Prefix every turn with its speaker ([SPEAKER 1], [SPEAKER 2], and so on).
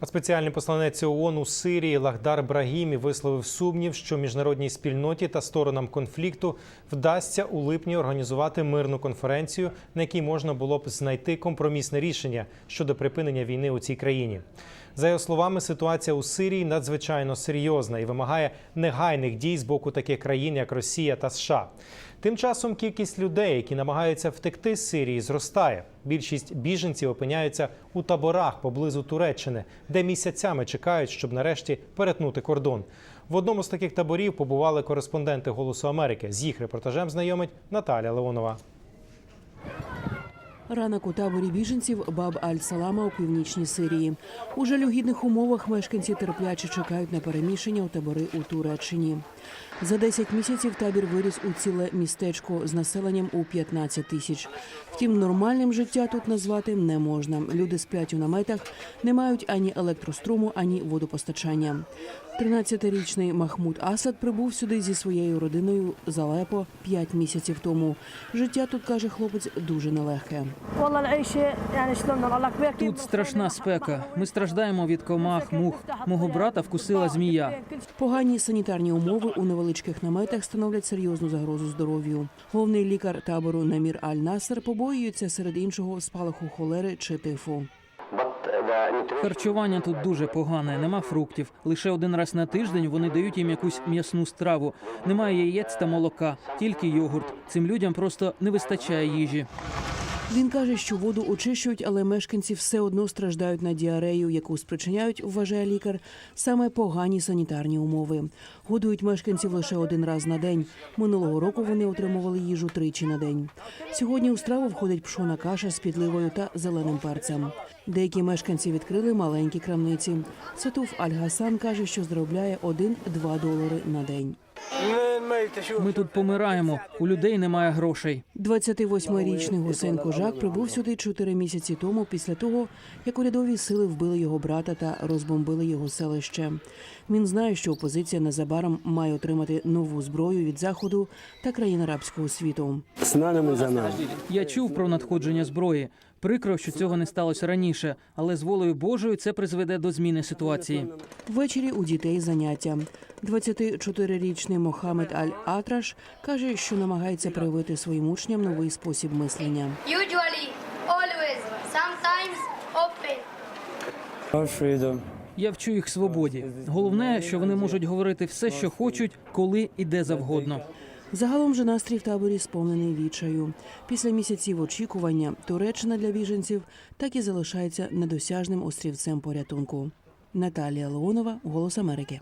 [SPEAKER 1] А спеціальний посланець ООН у Сирії Лахдар Брагімі висловив сумнів, що міжнародній спільноті та сторонам конфлікту вдасться у липні організувати мирну конференцію, на якій можна було б знайти компромісне рішення щодо припинення війни у цій країні. За його словами, ситуація у Сирії надзвичайно серйозна і вимагає негайних дій з боку таких країн, як Росія та США. Тим часом кількість людей, які намагаються втекти з Сирії, зростає. Більшість біженців опиняються у таборах поблизу Туреччини, де місяцями чекають, щоб нарешті перетнути кордон. В одному з таких таборів побували кореспонденти Голосу Америки. З їх репортажем знайомить Наталя Леонова.
[SPEAKER 2] Ранок у таборі біженців Баб Аль-Салама у північній Сирії. У жалюгідних умовах мешканці терпляче чекають на переміщення у табори у Туреччині. За 10 місяців табір виріс у ціле містечко з населенням у 15 тисяч. Втім, нормальним життя тут назвати не можна. Люди сплять у наметах, не мають ані електроструму, ані водопостачання. 13-річний Махмуд Асад прибув сюди зі своєю родиною з Алепо 5 місяців тому. Життя тут каже хлопець дуже нелегке.
[SPEAKER 3] Тут страшна спека. Ми страждаємо від комах, мух. Мого брата вкусила змія.
[SPEAKER 2] Погані санітарні умови у невеличких наметах становлять серйозну загрозу здоров'ю. Головний лікар табору Намір Аль Насер побоюється серед іншого спалаху холери чи тифу.
[SPEAKER 3] Харчування тут дуже погане, нема фруктів. Лише один раз на тиждень вони дають їм якусь м'ясну страву. Немає яєць та молока, тільки йогурт. Цим людям просто не вистачає їжі.
[SPEAKER 2] Він каже, що воду очищують, але мешканці все одно страждають на діарею, яку спричиняють, вважає лікар, саме погані санітарні умови. Годують мешканців лише один раз на день. Минулого року вони отримували їжу тричі на день. Сьогодні у страву входить пшона каша з підливою та зеленим перцем. Деякі мешканці відкрили маленькі крамниці. Сатуф Аль-Гасан каже, що заробляє 1-2 долари на день.
[SPEAKER 3] Ми тут помираємо. У людей немає грошей.
[SPEAKER 2] 28-річний Гусейн Кожак прибув сюди чотири місяці тому, після того, як урядові сили вбили його брата та розбомбили його селище. Він знає, що опозиція незабаром має отримати нову зброю від заходу та країн арабського світу.
[SPEAKER 4] З за нами.
[SPEAKER 3] Я чув про надходження зброї. Прикро, що цього не сталося раніше, але з волею Божою це призведе до зміни ситуації.
[SPEAKER 2] Ввечері у дітей заняття. 24-річний Мохамед Аль-Атраш каже, що намагається привити своїм учням новий спосіб мислення.
[SPEAKER 5] Usually, always, sometimes, open.
[SPEAKER 4] Freedom.
[SPEAKER 3] Я вчу їх свободі. Головне, що вони можуть говорити все, що хочуть, коли і де завгодно.
[SPEAKER 2] Загалом же настрій в таборі сповнений відчаю. Після місяців очікування Туреччина для біженців так і залишається недосяжним острівцем порятунку. Наталія Леонова, Голос Америки.